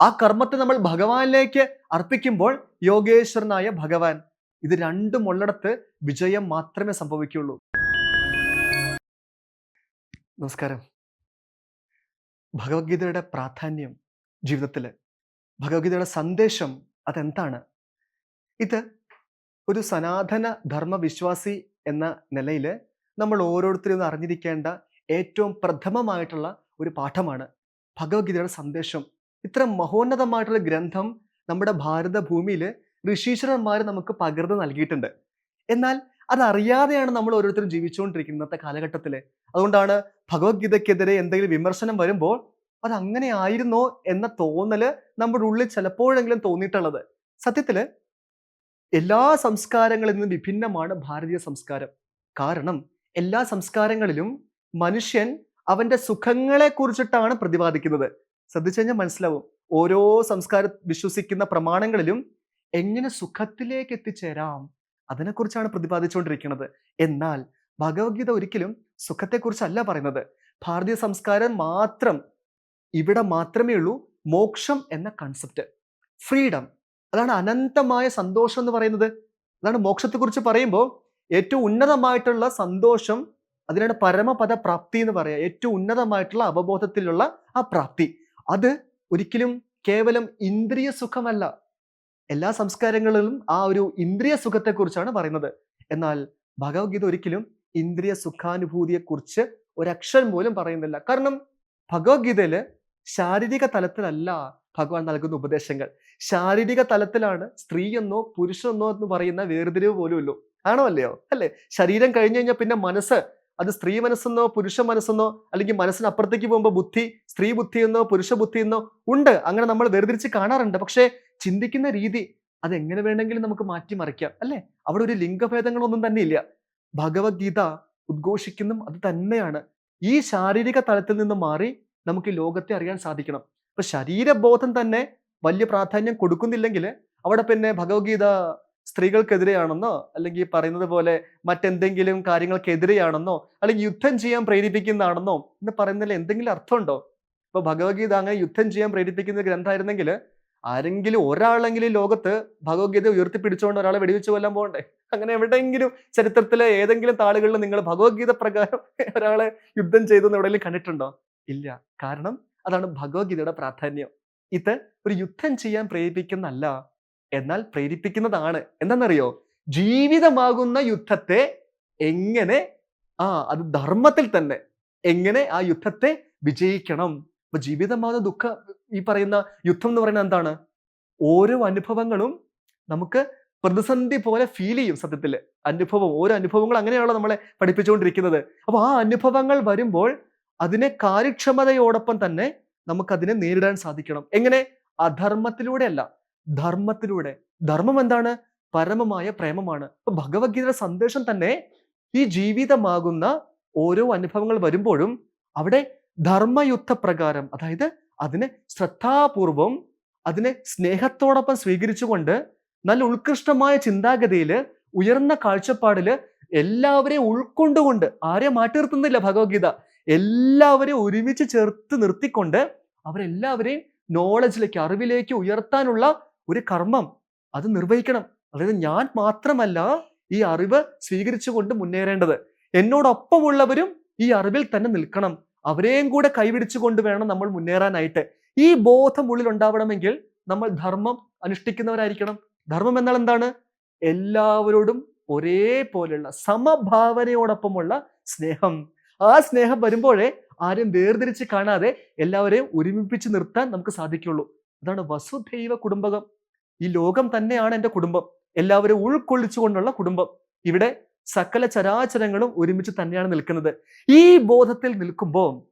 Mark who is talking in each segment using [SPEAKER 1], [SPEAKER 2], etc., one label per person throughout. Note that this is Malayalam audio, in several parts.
[SPEAKER 1] ആ കർമ്മത്തെ നമ്മൾ ഭഗവാനിലേക്ക് അർപ്പിക്കുമ്പോൾ യോഗേശ്വരനായ ഭഗവാൻ. ഇത് രണ്ടും ഉള്ളിടത്ത് വിജയം മാത്രമേ സംഭവിക്കുള്ളൂ നമസ്കാരം. ഭഗവത്ഗീതയുടെ പ്രാധാന്യം ജീവിതത്തിൽ ഭഗവത്ഗീതയുടെ സന്ദേശം അതെന്താണ്? ഇത് ഒരു സനാതന ധർമ്മവിശ്വാസി എന്ന നിലയിൽ നമ്മൾ ഓരോരുത്തരും അറിഞ്ഞിരിക്കേണ്ട ഏറ്റവും പ്രഥമമായിട്ടുള്ള ഒരു പാഠമാണ് ഭഗവത്ഗീതയുടെ സന്ദേശം. ഇത്ര മഹോന്നതമായിട്ടുള്ള ഗ്രന്ഥം നമ്മുടെ ഭാരത ഭൂമിയിൽ ഋഷീശ്വരന്മാർ നമുക്ക് പകർന്നു നൽകിയിട്ടുണ്ട്. എന്നാൽ അതറിയാതെയാണ് നമ്മൾ ഓരോരുത്തരും ജീവിച്ചുകൊണ്ടിരിക്കുന്ന ഇന്നത്തെ കാലഘട്ടത്തിൽ. അതുകൊണ്ടാണ് ഭഗവത്ഗീതയ്ക്കെതിരെ എന്തെങ്കിലും വിമർശനം വരുമ്പോൾ അത് അങ്ങനെ ആയിരുന്നോ എന്ന തോന്നൽ നമ്മുടെ ഉള്ളിൽ ചിലപ്പോഴെങ്കിലും തോന്നിയിട്ടുള്ളത്. സത്യത്തിൽ എല്ലാ സംസ്കാരങ്ങളിൽ നിന്നും വിഭിന്നമാണ് ഭാരതീയ സംസ്കാരം. കാരണം എല്ലാ സംസ്കാരങ്ങളിലും മനുഷ്യൻ അവന്റെ സുഖങ്ങളെ കുറിച്ചിട്ടാണ് പ്രതിപാദിക്കുന്നത്. ശ്രദ്ധിച്ചു കഴിഞ്ഞാൽ മനസ്സിലാവും. ഓരോ സംസ്കാര വിശ്വസിക്കുന്ന പ്രമാണങ്ങളിലും എങ്ങനെ സുഖത്തിലേക്ക് എത്തിച്ചേരാം അതിനെക്കുറിച്ചാണ് പ്രതിപാദിച്ചുകൊണ്ടിരിക്കുന്നത്. എന്നാൽ ഭഗവത്ഗീത ഒരിക്കലും സുഖത്തെക്കുറിച്ചല്ല പറയുന്നത്. ഭാരതീയ സംസ്കാരം മാത്രം ഇവിടെ മാത്രമേ ഉള്ളൂ മോക്ഷം എന്ന കൺസെപ്റ്റ് ഫ്രീഡം അതാണ് അനന്തമായ സന്തോഷം എന്ന് പറയുന്നത്. അതാണ് മോക്ഷത്തെക്കുറിച്ച് പറയുമ്പോൾ ഏറ്റവും ഉന്നതമായിട്ടുള്ള സന്തോഷം അതിനാണ് പരമപദ പ്രാപ്തി എന്ന് പറയുക. ഏറ്റവും ഉന്നതമായിട്ടുള്ള അവബോധത്തിലുള്ള ആ പ്രാപ്തി. അത് ഒരിക്കലും കേവലം ഇന്ദ്രിയ സുഖമല്ല. എല്ലാ സംസ്കാരങ്ങളിലും ആ ഒരു ഇന്ദ്രിയ സുഖത്തെക്കുറിച്ചാണ് പറയുന്നത്. എന്നാൽ ഭഗവത്ഗീത ഒരിക്കലും ഇന്ദ്രിയ സുഖാനുഭൂതിയെക്കുറിച്ച് ഒരക്ഷരം പോലും പറയുന്നില്ല. കാരണം ഭഗവത്ഗീതയിൽ ശാരീരിക തലത്തിലല്ല ഭഗവാൻ നൽകുന്ന ഉപദേശങ്ങൾ. ശാരീരിക തലത്തിലാണ് സ്ത്രീ എന്നോ പുരുഷനെന്നോ എന്ന് പറയുന്ന വേർതിരിവ് പോലും ഉള്ളൂ ആണോ അല്ലയോ? അല്ലേ? ശരീരം കഴിഞ്ഞു കഴിഞ്ഞാൽ പിന്നെ മനസ്സ് അത് സ്ത്രീ മനസ്സെന്നോ പുരുഷ മനസ്സെന്നോ അല്ലെങ്കിൽ മനസ്സിനപ്പുറത്തേക്ക് പോകുമ്പോൾ ബുദ്ധി സ്ത്രീ ബുദ്ധി എന്നോ പുരുഷ ബുദ്ധി എന്നോ ഉണ്ട്. അങ്ങനെ നമ്മൾ വേർതിരിച്ച് കാണാറുണ്ട്. പക്ഷേ ചിന്തിക്കുന്ന രീതി അത് എങ്ങനെ വേണമെങ്കിലും നമുക്ക് മാറ്റിമറിക്കാം അല്ലേ? അവിടെ ഒരു ലിംഗഭേദങ്ങളൊന്നും തന്നെ ഇല്ല. ഭഗവത്ഗീത ഉദ്ഘോഷിക്കുന്നതും അത് തന്നെയാണ്. ഈ ശാരീരിക തലത്തിൽ നിന്ന് മാറി നമുക്ക് ലോകത്തെ അറിയാൻ സാധിക്കണം. ഇപ്പൊ ശരീരബോധം തന്നെ വലിയ പ്രാധാന്യം കൊടുക്കുന്നില്ലെങ്കിൽ അവിടെ പിന്നെ ഭഗവത്ഗീത സ്ത്രീകൾക്കെതിരെയാണെന്നോ അല്ലെങ്കിൽ പറയുന്നത് പോലെ മറ്റെന്തെങ്കിലും കാര്യങ്ങൾക്കെതിരെയാണെന്നോ അല്ലെങ്കിൽ യുദ്ധം ചെയ്യാൻ പ്രേരിപ്പിക്കുന്നതാണെന്നോ എന്ന് പറയുന്നതിൽ എന്തെങ്കിലും അർത്ഥമുണ്ടോ? ഇപ്പൊ ഭഗവത്ഗീത അങ്ങനെ യുദ്ധം ചെയ്യാൻ പ്രേരിപ്പിക്കുന്ന ഗ്രന്ഥമായിരുന്നെങ്കിൽ ആരെങ്കിലും ഒരാളെങ്കിലും ലോകത്ത് ഭഗവത്ഗീത ഉയർത്തിപ്പിടിച്ചുകൊണ്ട് ഒരാളെ വെടിവെച്ച് കൊല്ലാൻ പോകണ്ടേ? അങ്ങനെ എവിടെയെങ്കിലും ചരിത്രത്തിലെ ഏതെങ്കിലും താളുകളിൽ നിങ്ങൾ ഭഗവത്ഗീത പ്രകാരം ഒരാളെ യുദ്ധം ചെയ്തെന്ന് എവിടെയെങ്കിലും കണ്ടിട്ടുണ്ടോ? ഇല്ല. കാരണം അതാണ് ഭഗവത്ഗീതയുടെ പ്രാധാന്യം. ഇത് ഒരു യുദ്ധം ചെയ്യാൻ പ്രേരിപ്പിക്കുന്നല്ല എന്നാൽ പ്രേരിപ്പിക്കുന്നതാണ്. എന്താണെന്നറിയോ? ജീവിതമാകുന്ന യുദ്ധത്തെ എങ്ങനെ ആ അത് ധർമ്മത്തിൽ തന്നെ എങ്ങനെ ആ യുദ്ധത്തെ വിജയിക്കണം? അപ്പൊ ജീവിതമാകുന്ന ദുഃഖ ഈ പറയുന്ന യുദ്ധം എന്ന് പറയുന്നത് എന്താണ്? ഓരോ അനുഭവങ്ങളും നമുക്ക് പ്രതിസന്ധി പോലെ ഫീൽ ചെയ്യും സത്യത്തിൽ. അനുഭവം ഓരോ അനുഭവങ്ങൾ അങ്ങനെയാണല്ലോ നമ്മളെ പഠിപ്പിച്ചുകൊണ്ടിരിക്കുന്നത്. അപ്പൊ ആ അനുഭവങ്ങൾ വരുമ്പോൾ അതിനെ കാര്യക്ഷമതയോടൊപ്പം തന്നെ നമുക്കതിനെ നേരിടാൻ സാധിക്കണം. എങ്ങനെ? അധർമ്മത്തിലൂടെ അല്ല ധർമ്മത്തിലൂടെ. ധർമ്മം എന്താണ്? പരമമായ പ്രേമമാണ്. അപ്പൊ ഭഗവത്ഗീതയുടെ സന്ദേശം തന്നെ ഈ ജീവിതമാകുന്ന ഓരോ അനുഭവങ്ങൾ വരുമ്പോഴും അവിടെ ധർമ്മയുദ്ധ പ്രകാരം അതായത് അതിനെ ശ്രദ്ധാപൂർവം അതിനെ സ്നേഹത്തോടൊപ്പം സ്വീകരിച്ചുകൊണ്ട് നല്ല ഉത്കൃഷ്ടമായ ചിന്താഗതിയിൽ ഉയർന്ന കാഴ്ചപ്പാടിൽ എല്ലാവരെയും ഉൾക്കൊണ്ടുകൊണ്ട് ആരെ മാറ്റി നിർത്തുന്നില്ല ഭഗവത്ഗീത എല്ലാവരെയും ഒരുമിച്ച് ചേർത്ത് നിർത്തിക്കൊണ്ട് അവരെല്ലാവരെയും നോളജിലേക്ക് അറിവിലേക്ക് ഉയർത്താനുള്ള ഒരു കർമ്മം. അത് നിർവഹിക്കണം. അതായത് ഞാൻ മാത്രമല്ല ഈ അറിവ് സ്വീകരിച്ചു സ്വീകരിച്ചുകൊണ്ട് മുന്നേറേണ്ടത്. എന്നോടൊപ്പമുള്ളവരും ഈ അറിവിൽ തന്നെ നിൽക്കണം. അവരെയും കൂടെ കൈപിടിച്ചുകൊണ്ട് വേണം നമ്മൾ മുന്നേറാനായിട്ട്. ഈ ബോധം ഉള്ളിൽ ഉണ്ടാവണമെങ്കിൽ നമ്മൾ ധർമ്മം അനുഷ്ഠിക്കുന്നവരായിരിക്കണം. ധർമ്മം എന്നാൽ എന്താണ്? എല്ലാവരോടും ഒരേപോലെയുള്ള സമഭാവനയോടൊപ്പമുള്ള സ്നേഹം. ആ സ്നേഹം വരുമ്പോഴേ ആരും വേർതിരിച്ച് കാണാതെ എല്ലാവരെയും ഒരുമിപ്പിച്ച് നിർത്താൻ നമുക്ക് സാധിക്കുള്ളൂ അതാണ് വസുദൈവ കുടുംബകം. ഈ ലോകം തന്നെയാണ് എന്റെ കുടുംബം. എല്ലാവരും ഉൾക്കൊള്ളിച്ചുകൊണ്ടുള്ള കുടുംബം. ഇവിടെ സകല ചരാചരങ്ങളും ഒരുമിച്ച് തന്നെയാണ് നിൽക്കുന്നത്. ഈ ബോധത്തിൽ നിൽക്കുമ്പോൾ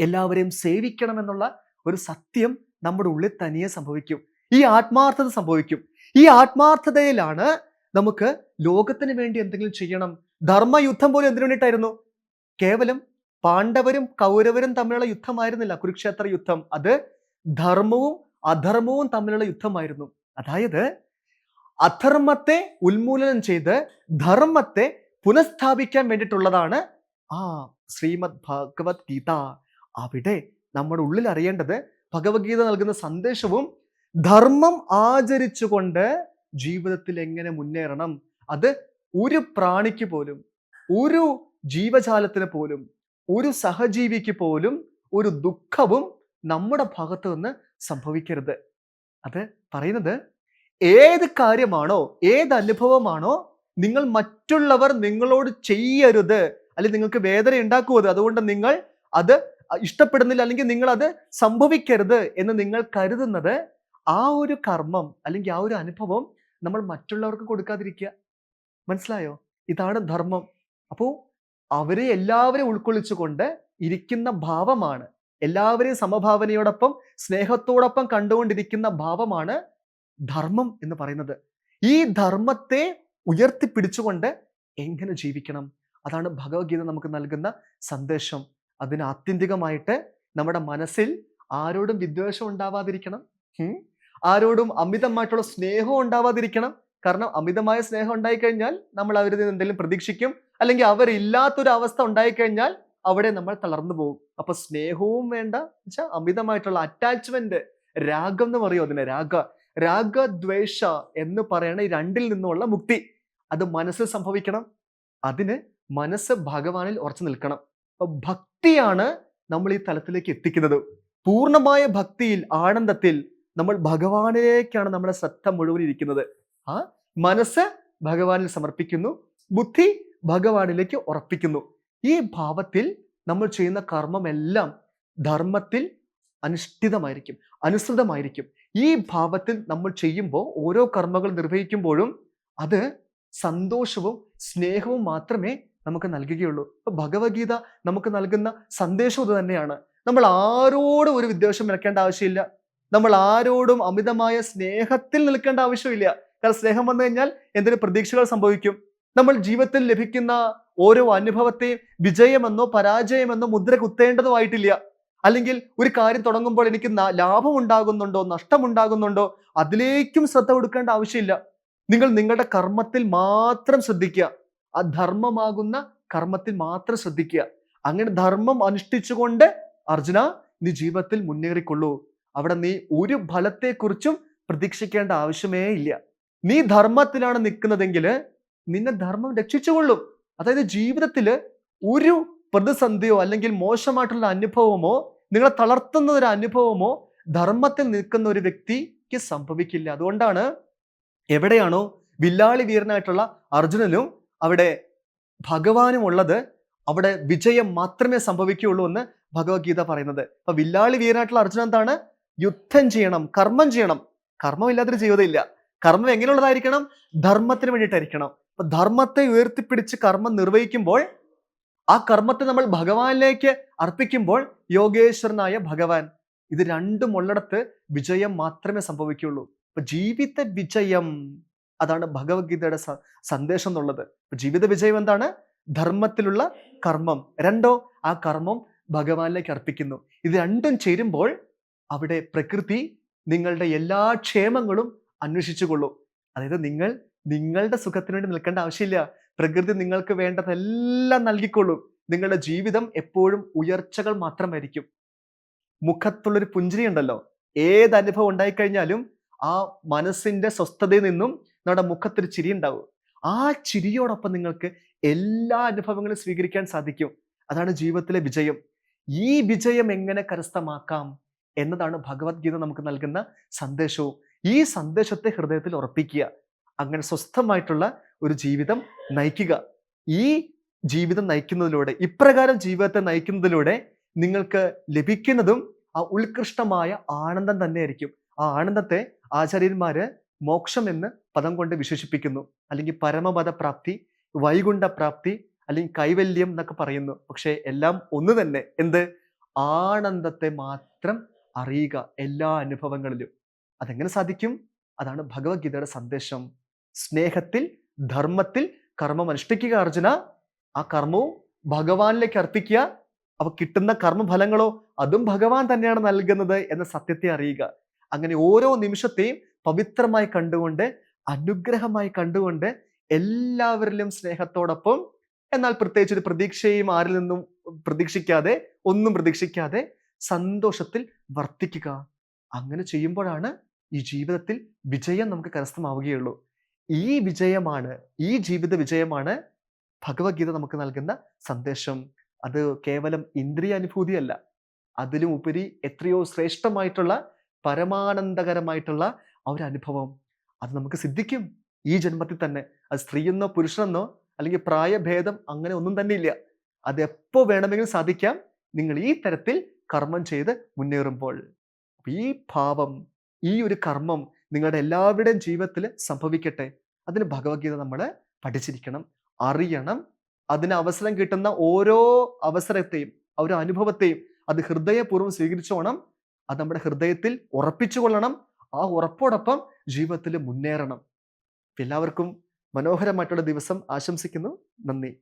[SPEAKER 1] എല്ലാവരെയും സേവിക്കണം എന്നുള്ള ഒരു സത്യം നമ്മുടെ ഉള്ളിൽ തനിയെ സംഭവിക്കും. ഈ ആത്മാർത്ഥത സംഭവിക്കും. ഈ ആത്മാർത്ഥതയിലാണ് നമുക്ക് ലോകത്തിന് വേണ്ടി എന്തെങ്കിലും ചെയ്യണം. ധർമ്മയുദ്ധം പോലും എന്തിനു വേണ്ടിയിട്ടായിരുന്നു? കേവലം പാണ്ഡവരും കൗരവരും തമ്മിലുള്ള യുദ്ധമായിരുന്നില്ല. കുരുക്ഷേത്ര യുദ്ധം. അത് ധർമ്മവും അധർമ്മവും തമ്മിലുള്ള യുദ്ധമായിരുന്നു. അതായത് അധർമ്മത്തെ ഉന്മൂലനം ചെയ്ത് ധർമ്മത്തെ പുനഃസ്ഥാപിക്കാൻ വേണ്ടിയിട്ടുള്ളതാണ് ആ ശ്രീമദ് ഭഗവത് ഗീത. അവിടെ നമ്മുടെ ഉള്ളിൽ അറിയേണ്ടത് ഭഗവത്ഗീത നൽകുന്ന സന്ദേശവും ധർമ്മം ആചരിച്ചുകൊണ്ട് ജീവിതത്തിൽ എങ്ങനെ മുന്നേറണം. അത് ഒരു പ്രാണിക്ക് പോലും ഒരു ജീവജാലത്തിന് പോലും ഒരു സഹജീവിക്ക് പോലും ഒരു ദുഃഖവും നമ്മുടെ ഭാഗത്ത് നിന്ന് സംഭവിക്കരുത്. അത് പറയുന്നത് ഏത് കാര്യമാണോ ഏത് അനുഭവമാണോ നിങ്ങൾ മറ്റുള്ളവർ നിങ്ങളോട് ചെയ്യരുത്. അല്ലെങ്കിൽ നിങ്ങൾക്ക് വേദന ഉണ്ടാക്കുവത് അതുകൊണ്ട് നിങ്ങൾ അത് ഇഷ്ടപ്പെടുന്നില്ല അല്ലെങ്കിൽ നിങ്ങൾ അത് സംഭവിക്കരുത് എന്ന് നിങ്ങൾ കരുതുന്നത് ആ ഒരു കർമ്മം അല്ലെങ്കിൽ ആ ഒരു അനുഭവം നമ്മൾ മറ്റുള്ളവർക്ക് കൊടുക്കാതിരിക്കുക. മനസ്സിലായോ? ഇതാണ് ധർമ്മം. അപ്പോൾ അവരെ എല്ലാവരെയും ഉൾക്കൊള്ളിച്ചുകൊണ്ട് ഇരിക്കുന്ന ഭാവമാണ് എല്ലാവരെയും സമഭാവനയോടൊപ്പം സ്നേഹത്തോടൊപ്പം കണ്ടുകൊണ്ടിരിക്കുന്ന ഭാവമാണ് ധർമ്മം എന്ന് പറയുന്നത്. ഈ ധർമ്മത്തെ ഉയർത്തിപ്പിടിച്ചുകൊണ്ട് എങ്ങനെ ജീവിക്കണം? അതാണ് ഭഗവത്ഗീത നമുക്ക് നൽകുന്ന സന്ദേശം. അതിന് ആത്യന്തികമായിട്ട് നമ്മുടെ മനസ്സിൽ ആരോടും വിദ്വേഷം ഉണ്ടാവാതിരിക്കണം. ആരോടും അമിതമായിട്ടുള്ള സ്നേഹം ഉണ്ടാവാതിരിക്കണം. കാരണം അമിതമായ സ്നേഹം ഉണ്ടായിക്കഴിഞ്ഞാൽ നമ്മൾ അവരിൽ നിന്ന് എന്തെങ്കിലും പ്രതീക്ഷിക്കും. അല്ലെങ്കിൽ അവരില്ലാത്തൊരു അവസ്ഥ ഉണ്ടായിക്കഴിഞ്ഞാൽ അവിടെ നമ്മൾ തളർന്നു പോകും. അപ്പൊ സ്നേഹവും വേണ്ട വെച്ചാൽ അമിതമായിട്ടുള്ള അറ്റാച്ച്മെന്റ് രാഗം എന്ന് പറയും അതിനെ. രാഗ രാഗദ്വേഷ എന്ന് പറയണ രണ്ടിൽ നിന്നുള്ള മുക്തി. അത് മനസ്സിൽ സംഭവിക്കണം അതിന് മനസ്സ് ഭഗവാനിൽ ഉറച്ചു നിൽക്കണം. ഭക്തിയാണ് നമ്മൾ ഈ തലത്തിലേക്ക് എത്തിക്കുന്നത്. പൂർണമായ ഭക്തിയിൽ ആനന്ദത്തിൽ നമ്മൾ ഭഗവാനിലേക്കാണ് നമ്മുടെ ശ്രദ്ധ മുഴുവൻ ഇരിക്കുന്നത്. ആ മനസ്സ് ഭഗവാനിൽ സമർപ്പിക്കുന്നു ബുദ്ധി ഭഗവാനിലേക്ക് ഉറപ്പിക്കുന്നു. ഈ ഭാവത്തിൽ നമ്മൾ ചെയ്യുന്ന കർമ്മമെല്ലാം ധർമ്മത്തിൽ അനുഷ്ഠിതമായിരിക്കും അനുസൃതമായിരിക്കും. ഈ ഭാവത്തിൽ നമ്മൾ ചെയ്യുമ്പോൾ ഓരോ കർമ്മങ്ങൾ നിർവഹിക്കുമ്പോഴും അത് സന്തോഷവും സ്നേഹവും മാത്രമേ നമുക്ക് നൽകുകയുള്ളൂ. അപ്പൊ ഭഗവത്ഗീത നമുക്ക് നൽകുന്ന സന്ദേശം ഇത് തന്നെയാണ്. നമ്മൾ ആരോടും ഒരു വിദ്വേഷം നിൽക്കേണ്ട ആവശ്യമില്ല. നമ്മൾ ആരോടും അമിതമായ സ്നേഹത്തിൽ നിൽക്കേണ്ട ആവശ്യമില്ല. കാരണം സ്നേഹം വന്നു കഴിഞ്ഞാൽ എന്തിനു പ്രതീക്ഷകൾ സംഭവിക്കും. നമ്മൾ ജീവിതത്തിൽ ലഭിക്കുന്ന ഓരോ അനുഭവത്തെയും വിജയമെന്നോ പരാജയമെന്നോ മുദ്ര കുത്തേണ്ടതുമായിട്ടില്ല അല്ലെങ്കിൽ ഒരു കാര്യം തുടങ്ങുമ്പോൾ എനിക്ക് ലാഭം ഉണ്ടാകുന്നുണ്ടോ നഷ്ടമുണ്ടാകുന്നുണ്ടോ അതിലേക്കും ശ്രദ്ധ കൊടുക്കേണ്ട ആവശ്യമില്ല. നിങ്ങൾ നിങ്ങളുടെ കർമ്മത്തിൽ മാത്രം ശ്രദ്ധിക്കുക. ആ ധർമ്മമാകുന്ന കർമ്മത്തിൽ മാത്രം ശ്രദ്ധിക്കുക. അങ്ങനെ ധർമ്മം അനുഷ്ഠിച്ചുകൊണ്ട് അർജുന നീ ജീവിതത്തിൽ മുന്നേറിക്കൊള്ളൂ. അവിടെ നീ ഒരു ഫലത്തെക്കുറിച്ചും പ്രതീക്ഷിക്കേണ്ട ആവശ്യമേ ഇല്ല. നീ ധർമ്മത്തിലാണ് നിൽക്കുന്നതെങ്കിൽ നിന്നെ ധർമ്മം രക്ഷിച്ചുകൊള്ളും. അതായത് ജീവിതത്തിൽ ഒരു പ്രതിസന്ധിയോ അല്ലെങ്കിൽ മോശമായിട്ടുള്ള അനുഭവമോ നിങ്ങളെ തളർത്തുന്ന ഒരു അനുഭവമോ ധർമ്മത്തിൽ നിൽക്കുന്ന ഒരു വ്യക്തിക്ക് സംഭവിക്കില്ല. അതുകൊണ്ടാണ് എവിടെയാണോ വില്ലാളി വീരനായിട്ടുള്ള അർജുനനും അവിടെ ഭഗവാനും ഉള്ളത്. അവിടെ വിജയം മാത്രമേ സംഭവിക്കുകയുള്ളൂ എന്ന് ഭഗവത്ഗീത പറയുന്നത്. അപ്പൊ വില്ലാളി വീരനായിട്ടുള്ള അർജുനൻ എന്താണ്? യുദ്ധം ചെയ്യണം കർമ്മം ചെയ്യണം. കർമ്മം ഇല്ലാത്തൊരു ജീവിതം ഇല്ല. കർമ്മം എങ്ങനെയുള്ളതായിരിക്കണം? ധർമ്മത്തിന് വേണ്ടിയിട്ടായിരിക്കണം. അപ്പൊ ധർമ്മത്തെ ഉയർത്തിപ്പിടിച്ച് കർമ്മം നിർവഹിക്കുമ്പോൾ ആ കർമ്മത്തെ നമ്മൾ ഭഗവാനിലേക്ക് അർപ്പിക്കുമ്പോൾ യോഗേശ്വരനായ ഭഗവാൻ. ഇത് രണ്ടും ഉള്ളിടത്ത് വിജയം മാത്രമേ സംഭവിക്കുകയുള്ളൂ അപ്പൊ ജീവിത വിജയം അതാണ് ഭഗവത്ഗീതയുടെ സന്ദേശം എന്നുള്ളത്. ജീവിത വിജയം എന്താണ്? ധർമ്മത്തിലുള്ള കർമ്മം. രണ്ടോ ആ കർമ്മം ഭഗവാനിലേക്ക് അർപ്പിക്കുന്നു. ഇത് രണ്ടും ചേരുമ്പോൾ അവിടെ പ്രകൃതി നിങ്ങളുടെ എല്ലാ ക്ഷേമങ്ങളും അന്വേഷിച്ചുകൊള്ളൂ. അതായത് നിങ്ങൾ നിങ്ങളുടെ സുഖത്തിന് വേണ്ടി നിൽക്കേണ്ട ആവശ്യമില്ല. പ്രകൃതി നിങ്ങൾക്ക് വേണ്ടതെല്ലാം നൽകിക്കൊള്ളും. നിങ്ങളുടെ ജീവിതം എപ്പോഴും ഉയർച്ചകൾ മാത്രമായിരിക്കും. മുഖത്തുള്ളൊരു പുഞ്ചിരി ഉണ്ടല്ലോ ഏത് അനുഭവം ഉണ്ടായിക്കഴിഞ്ഞാലും ആ മനസ്സിന്റെ സ്വസ്ഥതയിൽ നിന്നും നമ്മുടെ മുഖത്തൊരു ചിരി ഉണ്ടാവും. ആ ചിരിയോടൊപ്പം നിങ്ങൾക്ക് എല്ലാ അനുഭവങ്ങളും സ്വീകരിക്കാൻ സാധിക്കും. അതാണ് ജീവിതത്തിലെ വിജയം. ഈ വിജയം എങ്ങനെ കരസ്ഥമാക്കാം എന്നതാണ് ഭഗവത്ഗീത നമുക്ക് നൽകുന്ന സന്ദേശവും. ഈ സന്ദേശത്തെ ഹൃദയത്തിൽ ഉറപ്പിക്കുക. അങ്ങനെ സ്വസ്ഥമായിട്ടുള്ള ഒരു ജീവിതം നയിക്കുക. ഈ ജീവിതം നയിക്കുന്നതിലൂടെ ഇപ്രകാരം ജീവിതത്തെ നയിക്കുന്നതിലൂടെ നിങ്ങൾക്ക് ലഭിക്കുന്നതും ആ ഉത്കൃഷ്ടമായ ആനന്ദം തന്നെയായിരിക്കും. ആ ആനന്ദത്തെ ആചാര്യന്മാര് മോക്ഷം എന്ന് പദം കൊണ്ട് വിശേഷിപ്പിക്കുന്നു. അല്ലെങ്കിൽ പരമപദ പ്രാപ്തി പ്രാപ്തി അല്ലെങ്കിൽ കൈവല്യം എന്നൊക്കെ പറയുന്നു. പക്ഷേ എല്ലാം ഒന്ന് തന്നെ. എന്ത്? ആനന്ദത്തെ മാത്രം അറിയുക എല്ലാ അനുഭവങ്ങളിലും. അതെങ്ങനെ സാധിക്കും? അതാണ് ഭഗവത്ഗീതയുടെ സന്ദേശം. സ്നേഹത്തിൽ ധർമ്മത്തിൽ കർമ്മം അനുഷ്ഠിക്കുക അർജുന. ആ കർമ്മവും ഭഗവാനിലേക്ക് അർപ്പിക്കുക. അവ കിട്ടുന്ന കർമ്മഫലങ്ങളോ അതും ഭഗവാൻ തന്നെയാണ് നൽകുന്നത് എന്ന സത്യത്തെ അറിയുക. അങ്ങനെ ഓരോ നിമിഷത്തെയും പവിത്രമായി കണ്ടുകൊണ്ട് അനുഗ്രഹമായി കണ്ടുകൊണ്ട് എല്ലാവരിലും സ്നേഹത്തോടൊപ്പം എന്നാൽ പ്രത്യേകിച്ച് ഒരു പ്രതീക്ഷയും ആരിൽ നിന്നും പ്രതീക്ഷിക്കാതെ ഒന്നും പ്രതീക്ഷിക്കാതെ സന്തോഷത്തിൽ വർത്തിക്കുക. അങ്ങനെ ചെയ്യുമ്പോഴാണ് ഈ ജീവിതത്തിൽ വിജയം നമുക്ക് കരസ്ഥമാവുകയുള്ളൂ. ഈ വിജയമാണ് ഈ ജീവിത വിജയമാണ് ഭഗവത്ഗീത നമുക്ക് നൽകുന്ന സന്ദേശം. അത് കേവലം ഇന്ദ്രിയ അനുഭൂതിയല്ല അതിലും ഉപരി എത്രയോ ശ്രേഷ്ഠമായിട്ടുള്ള പരമാനന്ദകരമായിട്ടുള്ള ആ ഒരു അനുഭവം. അത് നമുക്ക് സിദ്ധിക്കും ഈ ജന്മത്തിൽ തന്നെ. അത് സ്ത്രീയെന്നോ പുരുഷനെന്നോ അല്ലെങ്കിൽ പ്രായഭേദം അങ്ങനെ ഒന്നും തന്നെ ഇല്ല. അത് എപ്പോ വേണമെങ്കിലും സാധിക്കാം. നിങ്ങൾ ഈ തരത്തിൽ കർമ്മം ചെയ്ത് മുന്നേറുമ്പോൾ. ഈ ഭാവം ഈ ഒരു കർമ്മം നിങ്ങളുടെ എല്ലാവരുടെയും ജീവിതത്തിൽ സംഭവിക്കട്ടെ. അതിന് ഭഗവത്ഗീത നമ്മൾ പഠിച്ചിരിക്കണം. അറിയണം. അതിന് അവസരം കിട്ടുന്ന ഓരോ അവസരത്തെയും ഓരോ അനുഭവത്തെയും അത് ഹൃദയപൂർവം സ്വീകരിച്ചോണം. അത് നമ്മുടെ ഹൃദയത്തിൽ ഉറപ്പിച്ചു ഉറപ്പിച്ചുകൊള്ളണം. ആ ഉറപ്പോടൊപ്പം ജീവിതത്തിൽ മുന്നേറണം. എല്ലാവർക്കും മനോഹരമായിട്ടുള്ള ദിവസം ആശംസിക്കുന്നു. നന്ദി.